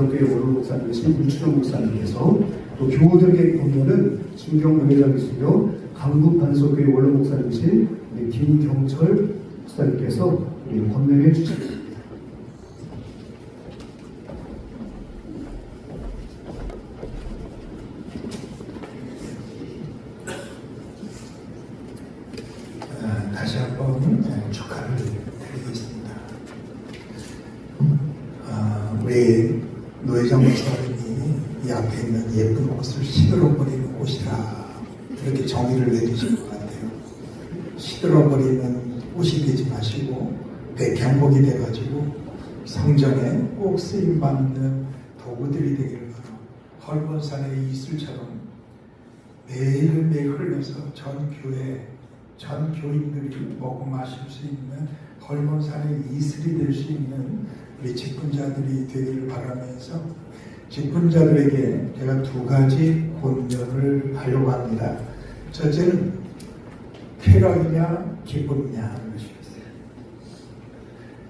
강북반석교회 원로 목사님이신 문추정 목사님께서 또 교우들에게 건너는 김경무 회장이시며 강북반석교회 원로 목사님이신 김경철 목사님께서 건너해 주십니다. 아, 다시 한번 네, 축하를 드리겠습니다. 아, 우리 노회장 목사님이 이 앞에 있는 예쁜 옷을 시들어버리는 옷이라 이렇게 정의를 내주신 것 같아요. 시들어버리는 옷이 되지 마시고 백향목이 돼가지고 성전에 꼭 쓰임받는 도구들이 되기를 바라 헐몬산의 이슬처럼 매일매일 흘러서 전 교회, 전 교인들이 먹고 마실 수 있는 헐몬산의 이슬이 될 수 있는 우리 직분자들이 되기를 바라면서 직분자들에게 제가 두 가지 본전을 하려고 합니다. 첫째는 쾌락이냐 기쁨이냐 하는 것이었어요.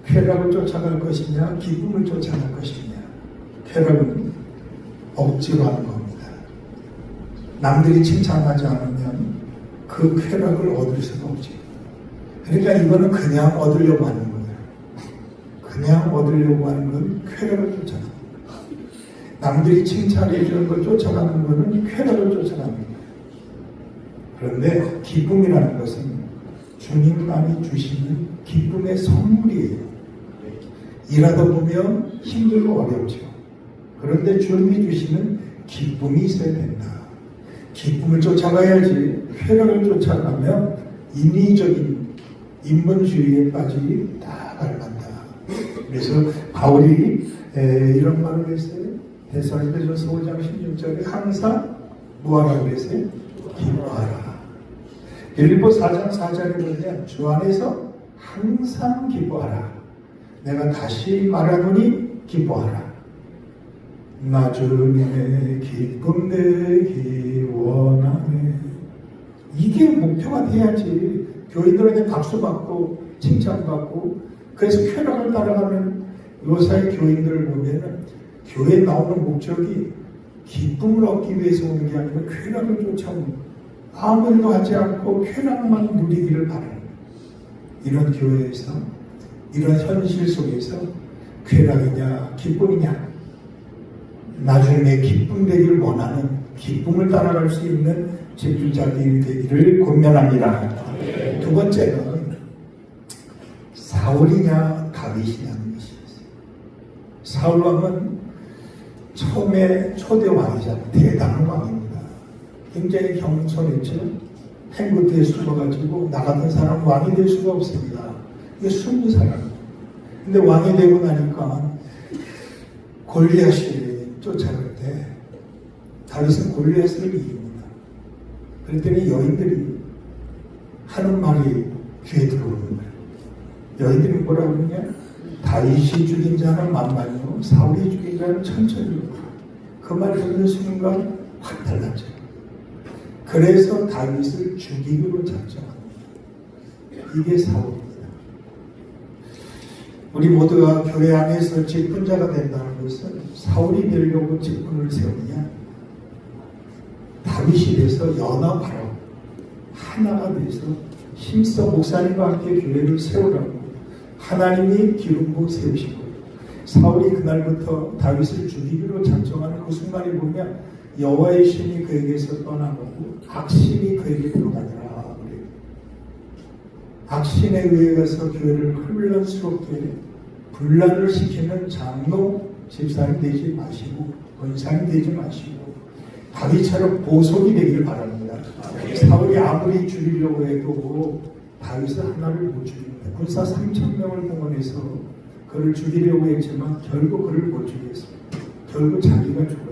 쾌락을 쫓아갈 것이냐 기쁨을 쫓아갈 것이냐 쾌락은 억지로 하는 겁니다. 남들이 칭찬하지 않으면 그 쾌락을 얻을 수가 없지. 그러니까 이거는 그냥 얻으려고 하는 거예요. 그냥 얻으려고 하는 건 쾌락을 쫓아가는 거예요. 남들이 칭찬해 주는 걸 쫓아가는 거는 쾌락을 쫓아가는 거예요. 그런데 기쁨이라는 것은 주님만이 주시는 기쁨의 선물이에요. 일하다 보면 힘들고 어렵죠. 그런데 주님이 주시는 기쁨이 있어야 된다. 기쁨을 쫓아가야지 쾌락을 쫓아가면 인위적인 인본주의에 빠지기 다 밟았다. 그래서 바울이 에, 이런 말을 했어요. 대사님께서 5장 16절에 항상 뭐하라고 그랬어요? 기뻐하라. 빌립보 4장 4절에 보면 주 안에서 항상 기뻐하라. 내가 다시 말하노니 기뻐하라. 나중에 기쁨 되기 원하네. 이게 목표가 돼야지. 교인들에게 박수 받고 칭찬받고 그래서 쾌락을 따라가는 요사의 교인들을 보면은 교회에 나오는 목적이 기쁨을 얻기 위해서 오는 게 아니라 쾌락을 쫓아오는. 아무 일도 하지 않고 쾌락만 누리기를 바라는. 이런 교회에서 이런 현실 속에서 쾌락이냐 기쁨이냐 나중에 기쁨 되기를 원하는 기쁨을 따라갈 수 있는 집주자들이 되기를 권면합니다. 두 번째는 사울이냐 다윗이냐는 것이었어요. 사울 왕은 처음에 초대 왕이잖아요. 대단한 왕입니다. 굉장히 겸손했죠. 행구대에 숨어가지고 나 같은 사람 왕이 될 수가 없습니다. 이게 숨은 사람. 근데 왕이 되고 나니까 골리앗이 쫓아갈 때 다윗은 골리앗을 이깁니다. 그랬더니 여인들이 하는 말이 귀에 들어오는 거예요. 여인들이 뭐라고 그러냐? 다윗이 죽인 자는 만만이요 사울이 죽인 자는 천천히요. 그 말을 듣는 순간 확 달라져요. 그래서 다윗을 죽이기로 작정합니다. 이게 사울입니다. 우리 모두가 교회 안에서 직분자가 된다는 것은 사울이 되려고 직분을 세우느냐 다윗이 돼서 연합하라고 하나가 돼서 힘써 목사님과 함께 교회를 세우라고 하나님이 기름 부어 세우시고 사울이 그날부터 다윗을 죽이기로 작정하는 그 순간에 보면 여호와의 신이 그에게서 떠나고 악신이 그에게 들어가더라. 악신에 의해서 교회를 혼란스럽게 분란을 시키는 장로 집사님 되지 마시고 권사님 되지 마시고 다윗처럼 보석이 되기를 바랍니다. 사울이 아무리 죽이려고 해도 다윗은 하나를 못 죽입니다. 군사 3천 명을 동원해서 그를 죽이려고 했지만 결국 그를 못 죽였습니다. 결국 자기가 죽어요.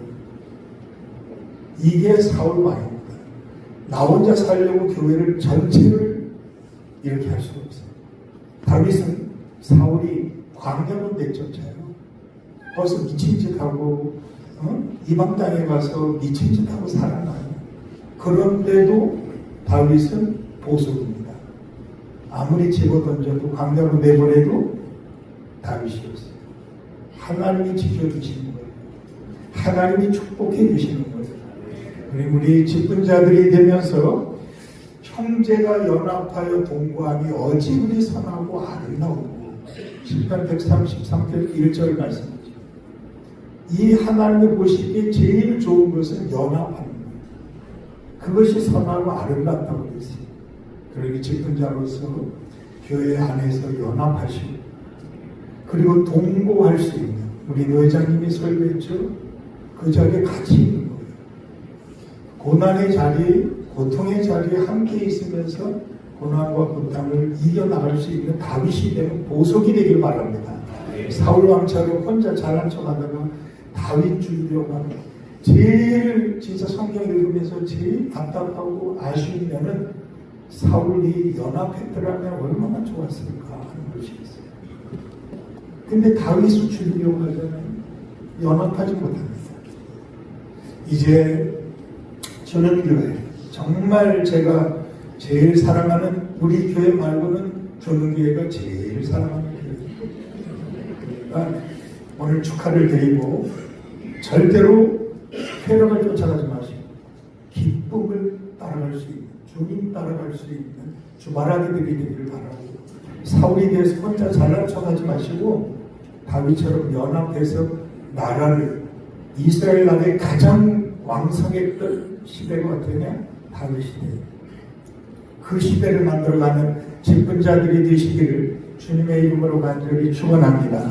이게 사울 왕입니다. 나 혼자 살려고 교회를 전체를 이렇게 할 수가 없어요. 다윗은 사울이 광야로 내쫓아요. 벌써 미친 짓하고 어? 이방 땅에 가서 미친 짓하고 살아나요. 그런데도 다윗은 보석입니다. 아무리 집어 던져도 광야로 내보내도 다윗이었어요. 하나님이 지켜주신 거예요. 하나님이 축복해 주시는 거예요. 우리 직분 자들이 되면서 형제가 연합하여 어찌 그리 선하고 아름다우고 10편 133편 1절 말씀이죠. 이 하나님이 보시기에 제일 좋은 것은 연합하는 거예요. 그것이 선하고 아름답다고 그랬어요. 그러기 직분자로서 교회 안에서 연합하시고 그리고 동거할 수 있는 우리 회장님이 설교했죠. 그 자리에 같이. 고난의 자리, 고통의 자리에 함께 있으면서 고난과 고통을 이겨나갈 수 있는 다윗이 되는 보석이 되길 바랍니다. 사울 왕처럼 혼자 잘난 척하다가 다윗 주려고 하는 제일 진짜 성경 읽으면서 제일 답답하고 아쉬운 면은 사울이 연합했더라면 얼마나 좋았을까 하는 것이 있어요. 근데 다윗을 죽이려고 하잖아요. 연합하지 못합니다. 이제 저는 교회 정말 제가 제일 사랑하는 우리 교회 말고는 저는 교회가 제일 사랑하는 교회. 그러니까 오늘 축하를 드리고 절대로 쾌락을 쫓아가지 마시고 기쁨을 따라갈 수 있는 주님 따라갈 수 있는 주말아기들이 되기를 바라고 사울이 대해서 혼자 잘난 척하지 마시고 다윗처럼 연합해서 나라를 이스라엘 나라의 가장 왕성했던 시대가 어떠냐? 다윗 시대. 그 시대를 만들어가는 직분자들이 되시기를 주님의 이름으로 간절히 축원합니다.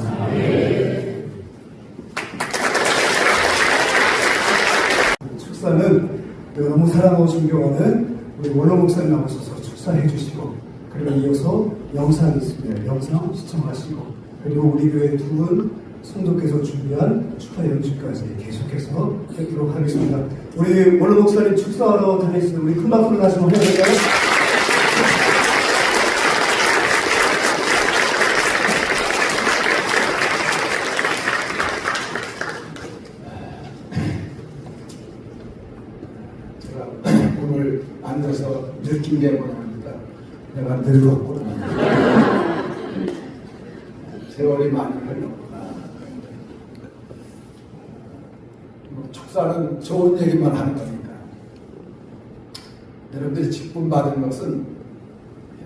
축사는 너무 사랑하고 존경하는 우리 원로 목사님 나오셔서 축사해 주시고 그리고 이어서 영상이 있습니다. 영상 시청하시고 그리고 우리 교회 두분 성도께서 준비한 축하 연주까지 계속해서 뵙도록 하겠습니다. 우리 원로 목사님 축사하러 다니시는 우리 큰 박수를 다시 한번 해야 될까요? 제가 오늘 앉아서 느낀 게 뭐냐니까 내가 늙었구나. 세월이 많이 흘렀구나. 뭐 축사는 좋은 얘기만 하는 거니까. 여러분들이 직분 받은 것은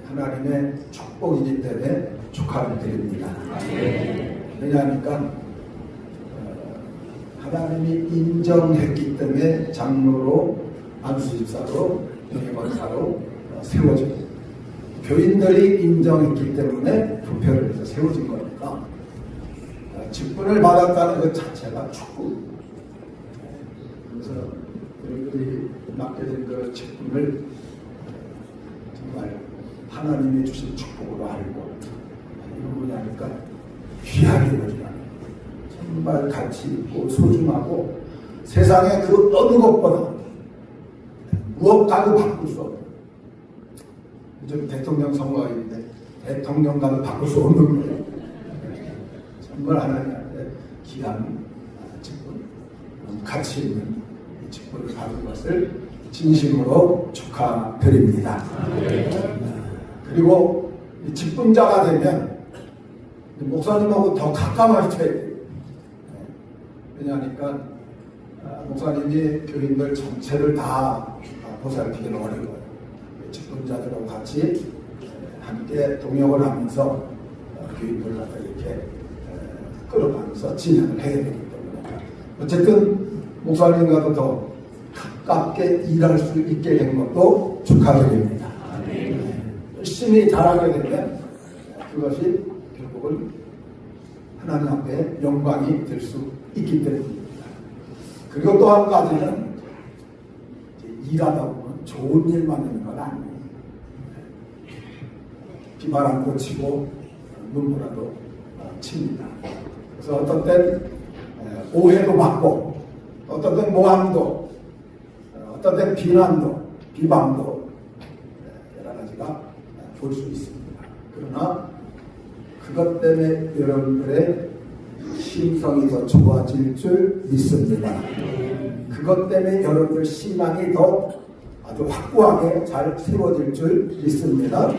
하나님의 축복이기 때문에 축하를 드립니다. 왜냐하니까 어, 하나님이 인정했기 때문에 장로로 안수집사로 영예권사로 어, 세워지고 교인들이 인정했기 때문에 부표를 세워진 거니까 어, 직분을 받았다는 것 자체가 축구 그래서 여러분들이 맡게 된그 직분을 정말 하나님이 주신 축복으로 알고 이거 뭐냐니까 귀하게 여기는 정말 가치 있고 소중하고 세상에 그 어느 것보다 무엇과도 바꿀 수 없는 요즘 대통령 선거가 있는데 대통령과도 바꿀 수 없는 거예요. 정말 하나님한테 귀한 직분, 가치 있는 이 직분을 받은 것을 진심으로 축하드립니다. 그리고 이 직분자가 되면 목사님하고 더 가까워져야 돼요. 왜냐하니까 아, 목사님이 교인들 전체를 다 보살피기는 어려워요. 직분자들하고 같이 함께 동역을 하면서 어, 교인들 갖다 이렇게 에, 끌어가면서 진행을 해야 되기 때문에 어쨌든 목사님과도 더 가깝게 일할 수 있게 된 것도 축하드립니다. 열심히 잘하게 되면 그것이 결국은 하나님 앞에 영광이 될 수 있기 때문입니다. 그리고 또 한 가지는 일하다 보면 좋은 일만 있는 건 아니에요. 비바람 고치고 눈물라도 칩니다. 그래서 어떤 땐 에, 오해도 받고 어떤 땐 모함도 어, 어떤 땐 비난도 비방도 에, 여러 가지가 볼 수 있습니다. 그러나 그것 때문에 여러분들의 심성이 더 좋아질 줄 믿습니다. 그것 때문에 여러분들 신앙이 더 아주 확고하게 잘 세워질 줄 믿습니다.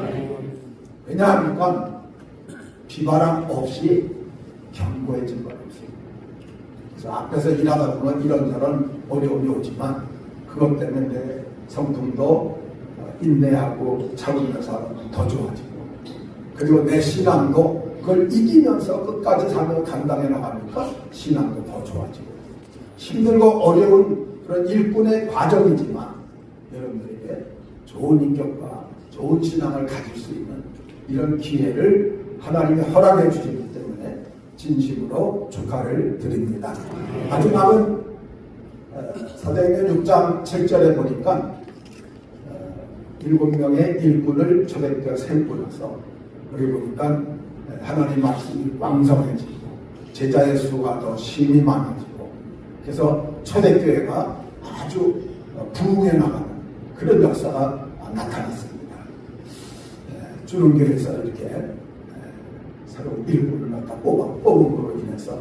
왜냐하면 비바람 없이 견고해진 거예요. 앞에서 일하다 보면 이런저런 어려움이 오지만 그것 때문에 성품도 어, 인내하고 참으면서 더 좋아지고. 그리고 내 신앙도 그걸 이기면서 끝까지 살면 감당해 나가니까 신앙도 더 좋아지고. 힘들고 어려운 그런 일꾼의 과정이지만 여러분들에게 좋은 인격과 좋은 신앙을 가질 수 있는 이런 기회를 하나님이 허락해 때문에 진심으로 축하를 드립니다. 마지막은 어, 사도행전 6장 7절에 보니까 어, 일곱 명의 일꾼을 초대교회 세우고 나서 여기 보니까 하나님 말씀이 왕성해지고 제자의 수가 더 심히 많아지고 그래서 초대교회가 아주 어, 부흥해 나가는 그런 역사가 나타났습니다. 에, 주는교회에서 이렇게 에, 새로운 일꾼을 갖다 뽑아 뽑음으로 인해서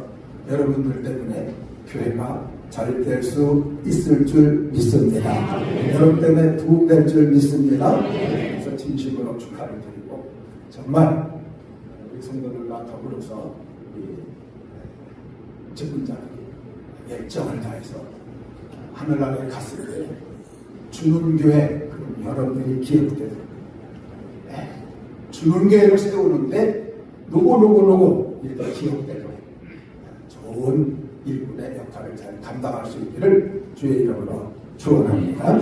여러분들 때문에 교회가 잘 될 수 있을 줄 믿습니다. 여러분 때문에 부흥될 줄 믿습니다. 그래서 진심으로 축하를 드리고 정말 우리 성도들과 더불어서 우리 직분자들이 열정을 다해서 하늘나라에 갔을 때 주는 교회 여러분들이 기억되는 네. 주는 교회를 세우는데 누구 누구 누구 이렇게 기억되고 좋은 일꾼의 역할을 잘 감당할 수 있기를 주의 이름으로 축원합니다.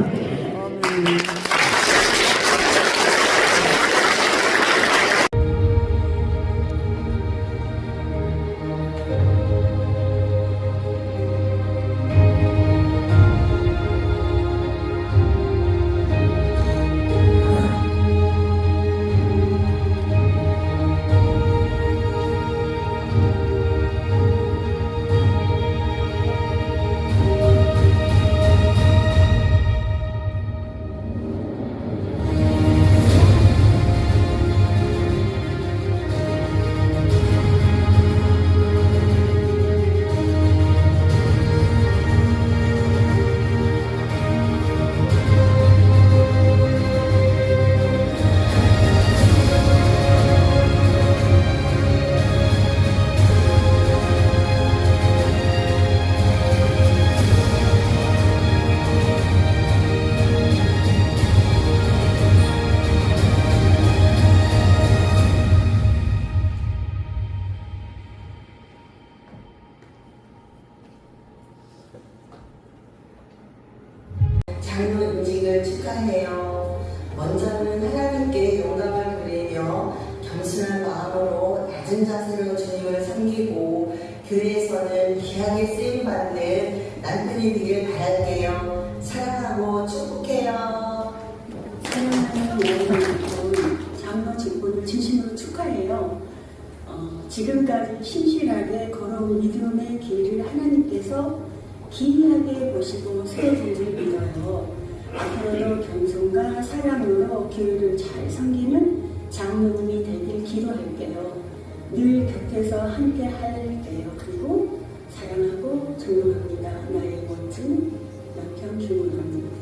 지금까지 신실하게 걸어온 믿음의 길을 하나님께서 기이하게 보시고 줄 믿어요. 앞으로도 겸손과 사랑으로 교회를 잘 섬기는 장로님이 되길 기도할게요. 늘 곁에서 함께 할게요. 그리고 사랑하고 존경합니다. 나의 멋진 남편 김은호입니다.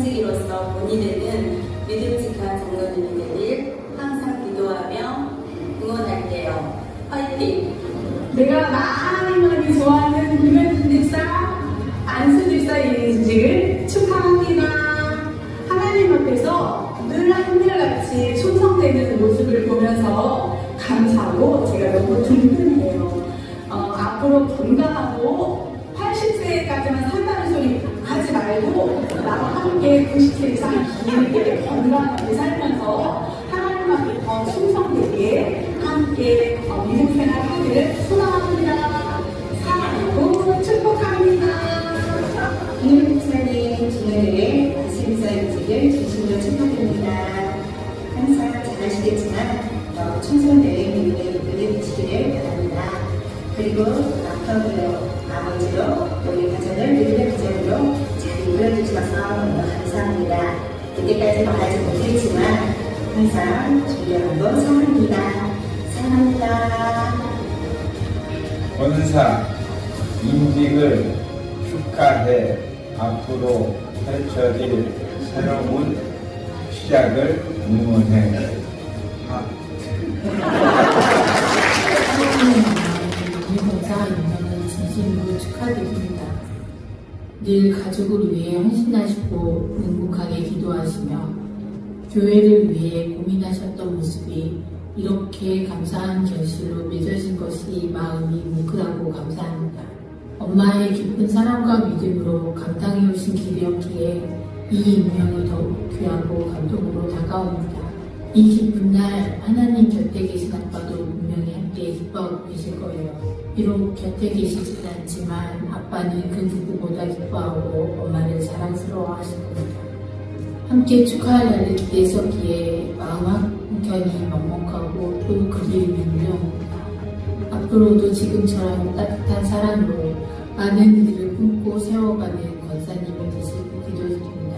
성직이로서 본이 되는 믿음직한 장로님이 되길 항상 기도하며 응원할게요. 화이팅! 내가 나 하나님만이 좋아하는 유명준 집사 안수 집사 인직을 20세 이상, 우리 건강하게 살 이때까지 말하지 못했지만 항상 존경하고 사랑합니다. 사랑합니다. 본사 임직을 축하해 앞으로 펼쳐질 새로운 시작을 응원해. 유니콘사 임명을 진심으로 축하드립니다. 늘 가족을 위해 헌신하시고 묵묵하게 기도하시며 교회를 위해 고민하셨던 모습이 이렇게 감사한 결실로 맺어진 것이 마음이 뭉클하고 감사합니다. 엄마의 깊은 사랑과 믿음으로 감당해 오신 길이었기에 이 임명이 더욱 귀하고 감동으로 다가옵니다. 이 기쁜 날 하나님 곁에 계신 아빠도 분명히 함께 기뻐하고 계실 거예요. 비록 곁에 계시진 않지만 아빠는 그 누구보다 기뻐하고 엄마를 사랑스러워 하실 겁니다. 함께 축하할 날을 기대했었기에 마음 한켠이 먹먹하고 또 밀려옵니다. 앞으로도 지금처럼 따뜻한 사랑으로 많은 일을 품고 세워가는 권사님이 되시고 기도드립니다.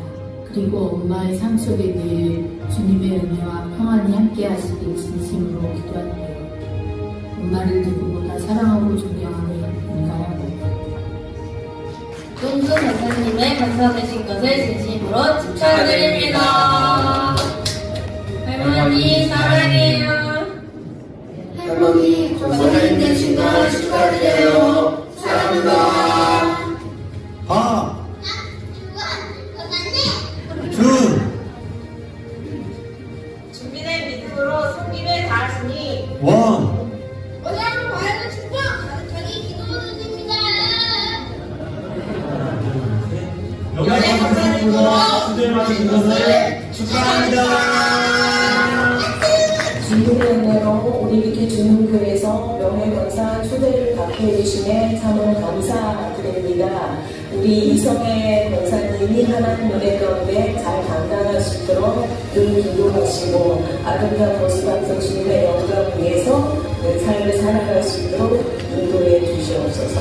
그리고 엄마의 삶 속에 늘 주님의 은혜와 평안이 함께 하시길 진심으로 기도할게요. 엄마를 누구보다 사랑하고 존경하는 인가요? 뚱뚱 전사님의 감사되신 것을 진심으로 축하드립니다. 할머니 사랑해요. 할머니 권사님 되신 걸 축하드려요. 사랑합니다. 원, 축복 기도드립니다. 연애 감사님과 수제 마신 것을 축하합니다. 진국의 은혜로 우리 이렇게 주문교회에서 명예건사 초대를 받게 해주심에 참으로 감사드립니다. 우리 이성의 권사님이 하나님 은혜 가운데 잘 감당할 수 있도록 늘 기도하시고 아름다운 앞서 주님의 영광을 위해서 그 삶을 살아갈 수 있도록 인도해 주시옵소서.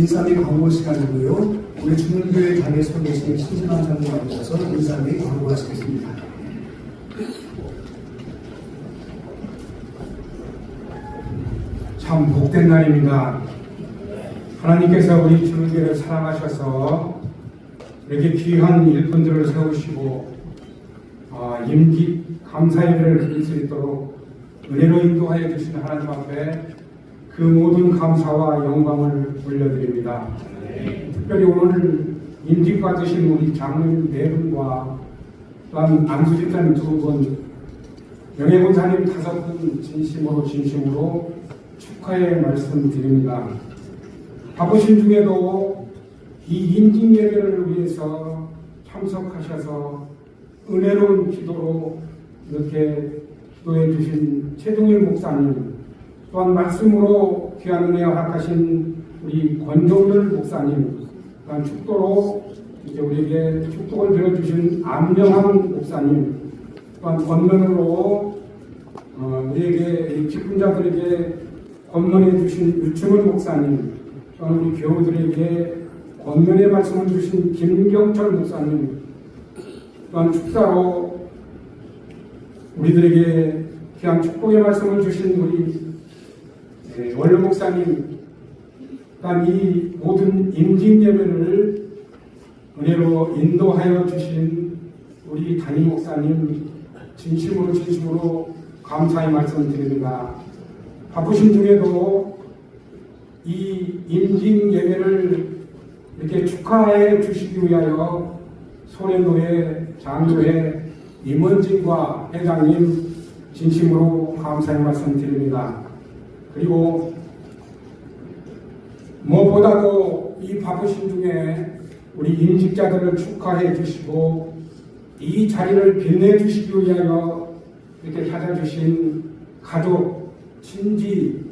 및 광고 시간이고요. 우리 주문교회 당에 서 계신 신진환 장로님 인사 및 광고하시겠습니다. 참 복된 날입니다. 하나님께서 우리 주님께를 사랑하셔서 이렇게 귀한 일꾼들을 세우시고 아, 임기 감사일을 드릴 수 있도록 은혜로 인도하여 주신 하나님 앞에 그 모든 감사와 영광을 올려드립니다. 특별히 오늘 임직 받으신 우리 장로님 네 분과 또한 안수집사님 두 분, 명예본사님 다섯 분 진심으로 진심으로 축하의 말씀 드립니다. 바쁘신 중에도 이 인직 예배를 위해서 참석하셔서 은혜로운 기도로 이렇게 기도해 주신 최동일 목사님, 또한 말씀으로 귀한 은혜 허락하신 우리 권종들 목사님, 또한 축도로 이제 우리에게 축복을 들어주신 안명환 목사님, 또한 권면으로 어, 우리에게 이 기쁨자들에게 권면해 주신 유충을 목사님, 또한 우리 교우들에게 권면의 말씀을 주신 김경철 목사님, 또한 축사로 우리들에게 귀한 축복의 말씀을 주신 우리 예, 원로 목사님, 이 모든 임진 예배를 은혜로 인도하여 주신 우리 담임 목사님 진심으로 진심으로 감사의 말씀 드립니다. 바쁘신 중에도 이 임진 예배를 이렇게 축하해 주시기 위하여 소래노회 장로회 임원진과 회장님 진심으로 감사의 말씀 드립니다. 그리고 무엇보다도 이 바쁘신 중에 우리 임직자들을 축하해 주시고 이 자리를 빛내 주시기 위하여 이렇게 찾아주신 가족, 친지,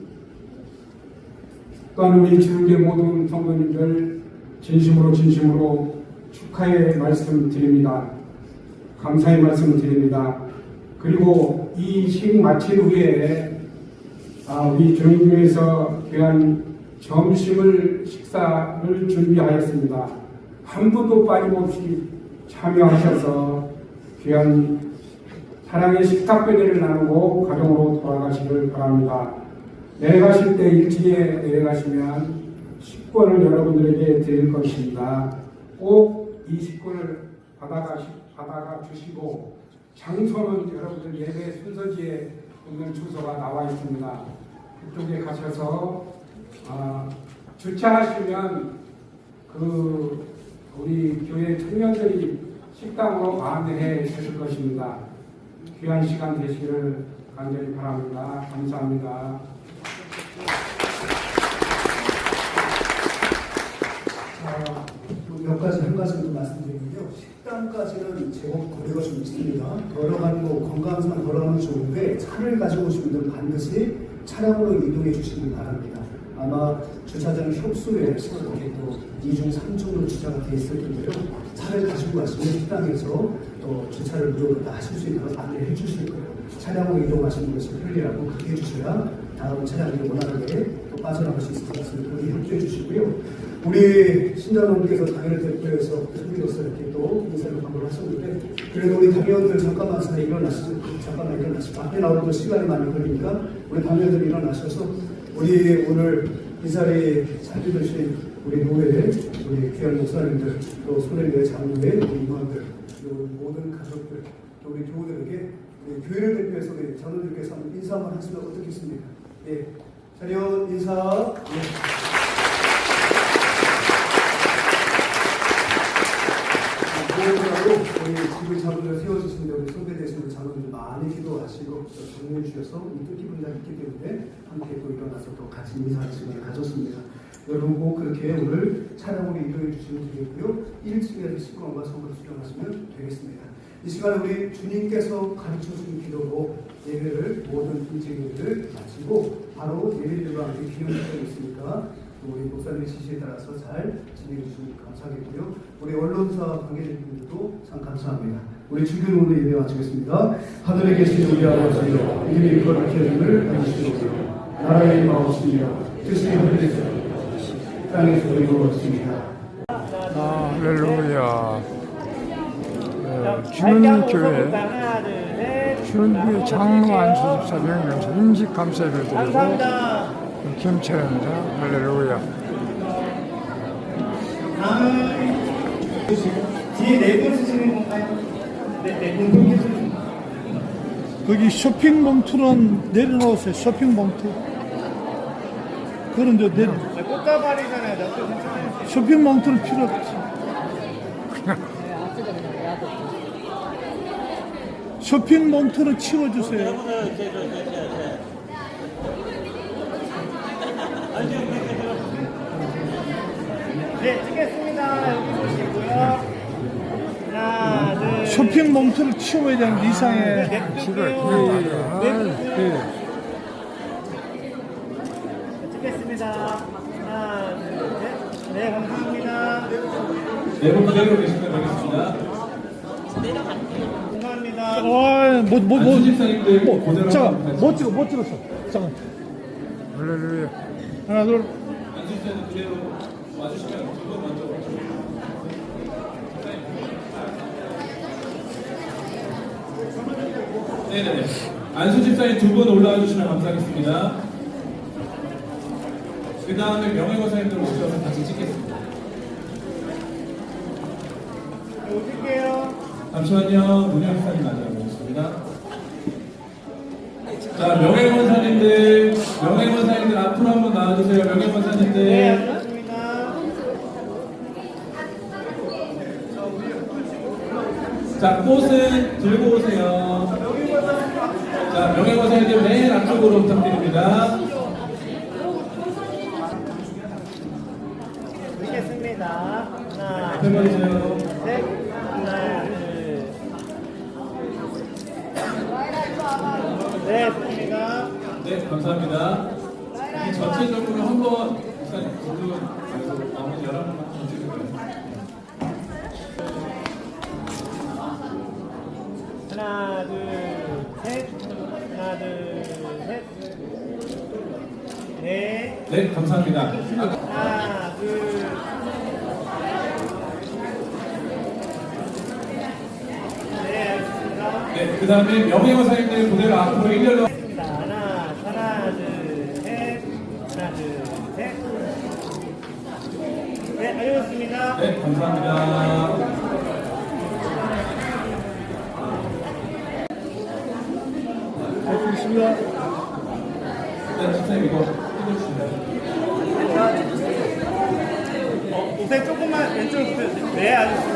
또한 우리 주님의 모든 성도님들 진심으로 진심으로 축하의 말씀 드립니다. 감사의 말씀 드립니다. 그리고 이 식 마친 후에 아, 우리 주님교회에서 귀한 점심을 식사를 준비하였습니다. 한 분도 빠짐없이 참여하셔서 귀한 사랑의 식탁배대를 나누고 가정으로 돌아가시길 바랍니다. 내려가실 때 일찍에 내려가시면 식권을 여러분들에게 드릴 것입니다. 꼭 이 식권을 받아가, 받아가 주시고 장소는 여러분들 예배 순서지에 있는 주소가 나와 있습니다. 그쪽에 가셔서 아, 주차하시면 그 우리 교회 청년들이 식당으로 안내해 주실 것입니다. 귀한 시간 되시기를 간절히 바랍니다. 감사합니다. 자, 몇 가지 한 가지 더 말씀드리면요. 식당까지는 제법 거리가 좀 있습니다. 걸어가는 거 건강상 걸어가면 좋은데 차를 가지고 분들은 반드시 차량으로 이동해 주시기 바랍니다. 아마 주차장 협소에서 이렇게 또 2중, 3중으로 주차가 돼 있을 텐데요. 차를 가지고 가시면 식당에서 또 주차를 무조건 다 하실 수 있도록 안내해 주실 거예요. 차량으로 이동하시는 것이 편리하고 그렇게 해주셔야 다음 차량이 원활하게 또 빠져나갈 수 있을 것 같습니다. 그렇게 협조해 주시고요. 우리 신장로님께서 당연히 대표해서 승리로서 이렇게 또 인사를 방문을 하셨는데 그래도 우리 당연들 잠깐만 사이 일어나시죠. 잠깐만 일어나시고 앞에 나오는 거 시간이 많이 걸리니까 우리 당연들 일어나셔서 우리 오늘 이 자리에 참여해주신 우리 노회, 우리 귀한 목사님들, 또 소래교회 장로회, 우리 임원들, 그리고 모든 가족들, 또 우리 교우들에게 우리 교회를 대표해서 우리 장로님께서 한번 인사 한번 하시면 어떻겠습니까? 예. 자리원 인사. 예. 우리 자분을 세워주시는데 우리 선배되 기도하시고 또 정리해 주셔서 이 뜻깊은 날 있기 때문에 함께 또 일어나서 또 같이 인사하는 시간을 가졌습니다. 여러분 꼭 그렇게 오늘 차량으로 이동해 주시면 되겠고요. 1층에서 식권과 성을 수령하시면 되겠습니다. 이 시간에 우리 주님께서 가르쳐 주신 기도로 예배를 모든 인증을 마치고 바로 예배들과 함께 기념식이 있으니까 또 우리 목사님의 지시에 따라서 잘 진행해 주시면 감사하겠고요. 우리 언론사 관계자분들도 참 감사합니다. 우리 주교 오늘 예배 마치겠습니다. 하늘에 계신 우리 아버지여 이름이 거룩히 여김을 받으시옵소서 나라의 마옵시며 뜻이 하늘에서 땅에서 이루어졌습니다. 아, 할렐루야. 네, 주는교회 주는교회 장로 안수집사 명령서 임직 감사를 드리고 김철입니다. 할렐루야. 뒤에 네분 쓰시는 건가요? 거기 쇼핑 봉투는 내려놓으세요. 쇼핑 봉투. 그런 데 내려. 꽃다발이잖아요. 쇼핑 봉투는 필요 없지. 쇼핑 봉투는 치워주세요. 네, 찍겠습니다. 여기 보시고요. 하나, 둘, 쇼핑 봉투를 치워야 이상해. 네, 찍을게요. 네. 찍겠습니다. 하나, 둘, 셋. 네, 감사합니다. 네분 그대로 계시면 되겠습니다. 감사합니다. 아, 뭐, 뭐, 뭐. 안수집사님들 뭐, 그대로 잠깐, 하도록 못 찍어, 못 찍었어. 잠깐. 할렐루야. 하나, 둘. 안수집사님 그대로 와주시면 두분 먼저 오시죠. 네네네. 안수 집사님 두 분 올라와 주시면 감사하겠습니다. 그 다음에 명예고사님들 오셔서 같이 찍겠습니다. 오실게요. 잠시만요. 문현사님 만나보겠습니다. 자, 명예권사님들, 명예권사님들 앞으로 한번 나와주세요. 네, 명예권사님들. 알겠습니다. 자, 꽃은 들고 오세요. 자, 명예권사님들 맨 앞쪽으로 부탁드립니다. 찍겠습니다. 하나, 앞에 봐주세요. 셋. 하나, 둘. 네, 좋습니다. 네, 감사합니다. 이 전체적으로 한번 목사님 두분 말고 나머지 열한 분만 좀 찍을까요? 하나, 둘, 셋. 하나, 둘, 셋. 네. 네, 감사합니다. 아, 하나, 둘. 네, 알겠습니다. 네, 그 다음에 명예권사님들 그대로 앞으로 일렬로 하나, 하나, 둘, 셋. 하나, 둘, 셋. 네, 알겠습니다. 네, 감사합니다. 알겠습니다. 네, 집사님 이거 찍어주시면 어, 우선 조금만 왼쪽으로 붙여주세요. 네, 알겠습니다.